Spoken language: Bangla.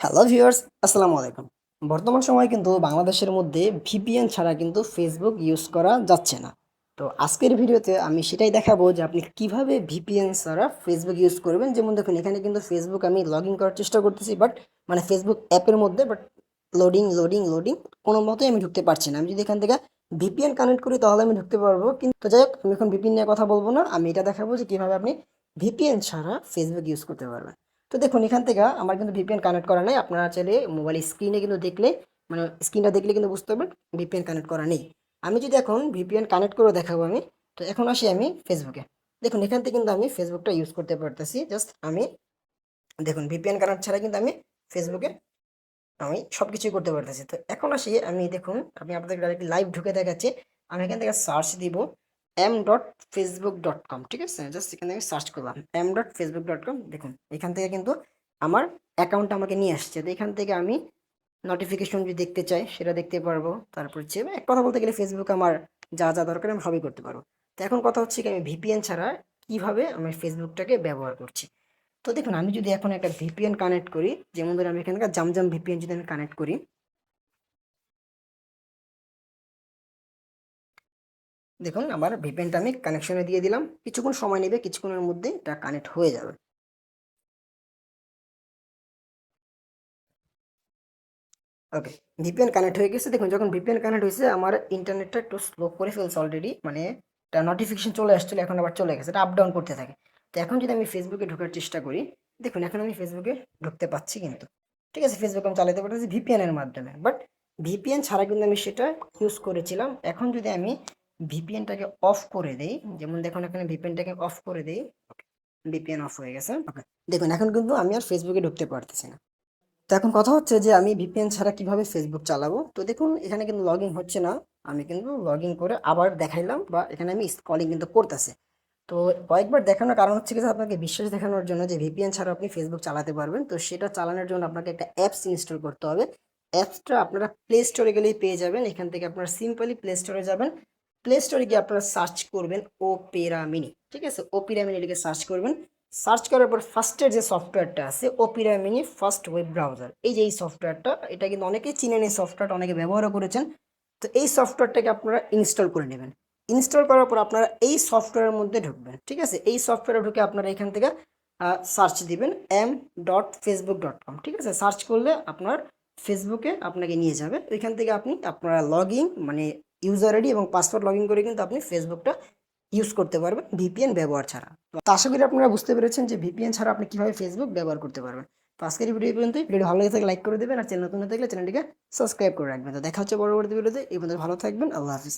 হ্যালো ভিউয়ার্স আসসালামু আলাইকুম। বর্তমান সময়ে কিন্তু বাংলাদেশের মধ্যে ভিপিএন ছাড়া কিন্তু ফেসবুক ইউজ করা যাচ্ছে না। তো আজকের ভিডিওতে আমি সেটাই দেখাবো যে আপনি কীভাবে ভিপিএন ছাড়া ফেসবুক ইউজ করবেন। যেমন দেখুন, এখানে কিন্তু ফেসবুক আমি লগ ইন করার চেষ্টা করতেছি বাট মানে ফেসবুক অ্যাপের মধ্যে বাট লোডিং লোডিং লোডিং কোনো মতোই আমি ঢুকতে পারছি না। আমি যদি এখান থেকে ভিপিএন কানেক্ট করি, তাহলে আমি ঢুকতে পারব। কিন্তু যাই হোক, আমি এখন ভিপিএন নিয়ে কথা বলব না। আমি এটা দেখাবো যে কীভাবে আপনি ভিপিএন ছাড়া ফেসবুক ইউজ করতে পারবেন। তো দেখুন, এখান থেকে আমার কিন্তু ভিপিএন কানেক্ট করা নেই। আপনারা চাইলে মোবাইল স্ক্রিনে কিন্তু দেখলে মানে স্ক্রিনটা দেখলে কিন্তু বুঝতে পারবেন ভিপিএন কানেক্ট করা নেই। আমি যদি এখন ভিপিএন কানেক্ট করে দেখাবো আমি, তো এখন আসি আমি ফেসবুকে দেখুন, এখান থেকে কিন্তু আমি ফেসবুকটা ইউজ করতে পারতেছি। জাস্ট আমি, দেখুন ভিপিএন কানেক্ট ছাড়া কিন্তু আমি ফেসবুকে আমি সব কিছুই করতে পারতেছি। তো এখন আসি আমি, দেখুন, আমি আপনাদের ডাইরেক্ট লাইভ ঢুকে দেখাচ্ছি। আমি এখান থেকে সার্চ দিব। M dot Facebook dot com ঠিক আছে? জাস্ট এখান থেকে সার্চ করলাম M dot Facebook dot com দেখুন, এখান থেকে কিন্তু আমার অ্যাকাউন্ট আমাকে নিয়ে আসছে। তো এখান থেকে আমি নোটিফিকেশন যদি দেখতে চাই, সেটা দেখতে পারব। তারপর হচ্ছে এক কথা বলতে গেলে ফেসবুক আমার যা যা দরকার আমি সবই করতে পারব। তো এখন কথা হচ্ছে কি, আমি ভিপিএন ছাড়া কীভাবে আমি ফেসবুকটাকে ব্যবহার করছি? তো দেখুন, আমি যদি এখন একটা ভিপিএন কানেক্ট করি, যেমন ধরুন আমি এখানকার জামজাম ভিপিএন যদি আমি কানেক্ট করি দেখুন আমার ভিপিএনটা আমি কানেকশনে দিয়ে দিলাম। কিছুক্ষণ সময় নেবে, কিছুক্ষণের মধ্যে এটা কানেক্ট হয়ে যাবে। ওকে ভিপিএন কানেক্ট হয়ে গেছে। দেখুন, যখন ভিপিএন কানেক্ট হয়েছে, আমার ইন্টারনেটটা একটু স্লো করে ফেলছে অলরেডি মানে এটা নোটিফিকেশন চলে আসছিল, এখন আবার চলে গেছে। এটা আপ ডাউন করতে থাকে। তো এখন যদি আমি ফেসবুকে ঢোকার চেষ্টা করি, দেখুন, এখন আমি ফেসবুকে ঢুকতে পাচ্ছি কিন্তু। ঠিক আছে ফেসবুক আমি চালাতে পারতেছি ভিপিএন এর মাধ্যমে। বাট ভিপিএন ছাড়া কিন্তু আমি সেটা ইউজ করেছিলাম। এখন যদি আমি ভিপিএনটাকে অফ করে দেই। যেমন দেখুন, এখানে ভিপিএনটাকে অফ করে দেই। ভিপিএন অফ হয়ে গেছে। ওকে দেখুন, এখন কিন্তু আমি আর ফেসবুকে ঢুকতে পারতেছি না। তো এখন কথা হচ্ছে যে, আমি ভিপিএন ছাড়া কীভাবে ফেসবুক চালাবো? তো দেখুন, এখানে কিন্তু লগ ইন হচ্ছে না। আমি কিন্তু লগ ইন করে আবার দেখাইলাম বা এখানে আমি স্কলিং কিন্তু করতেছে। তো কয়েকবার দেখানোর কারণ হচ্ছে কি আপনাকে বিশ্বাস দেখানোর জন্য যে ভিপিএন ছাড়া আপনি ফেসবুক চালাতে পারবেন। তো সেটা চালানোর জন্য আপনাকে একটা অ্যাপস ইনস্টল করতে হবে। অ্যাপসটা আপনারা প্লে স্টোরে গেলেই পেয়ে যাবেন। এখান থেকে আপনারা সিম্পলি প্লে স্টোরে যাবেন। প্লে স্টোরে গিয়ে আপনারা সার্চ করবেন ও মিনি ঠিক আছে? ও পেরা মিনি লিখে সার্চ করবেন। সার্চ করার পর ফার্স্টের যে সফটওয়্যারটা আছে Opera mini fast web browser এই যে এই সফটওয়্যারটা এটা কিন্তু অনেকেই চিনেন এই সফটওয়্যারটা অনেকে ব্যবহারও করেছেন। তো এই সফটওয়্যারটাকে আপনারা ইনস্টল করে নেবেন। ইনস্টল করার পর আপনারা এই সফটওয়্যারের মধ্যে ঢুকবেন, ঠিক আছে? এই সফটওয়্যারে ঢুকে আপনারা এখান থেকে সার্চ দিবেন M dot Facebook dot com ঠিক আছে? সার্চ করলে আপনার ফেসবুকে আপনাকে নিয়ে যাবে। ওইখান থেকে আপনি আপনারা লগ মানে ইউজার আইডি এবং পাসওয়ার্ড লগ ইন করে কিন্তু আপনি ফেসবুকটা ইউজ করতে পারবেন ভিপিএন ব্যবহার ছাড়া। তো আশা করি আপনারা বুঝতে পেরেছেন যে ভিপিএন ছাড়া আপনি কীভাবে ফেসবুক ব্যবহার করতে পারবেন। তো আজকের ভিডিও পর্যন্ত ভিডিও ভালো লাগে থাকলে লাইক করে দেবেন আর চ্যানেল নতুন থাকলে চ্যানেলটিকে সাবস্ক্রাইব করে রাখবেন। তো দেখা হচ্ছে পরবর্তী ভিডিওতে এই পর্যন্ত ভালো থাকবেন। আল্লাহ হাফিজ।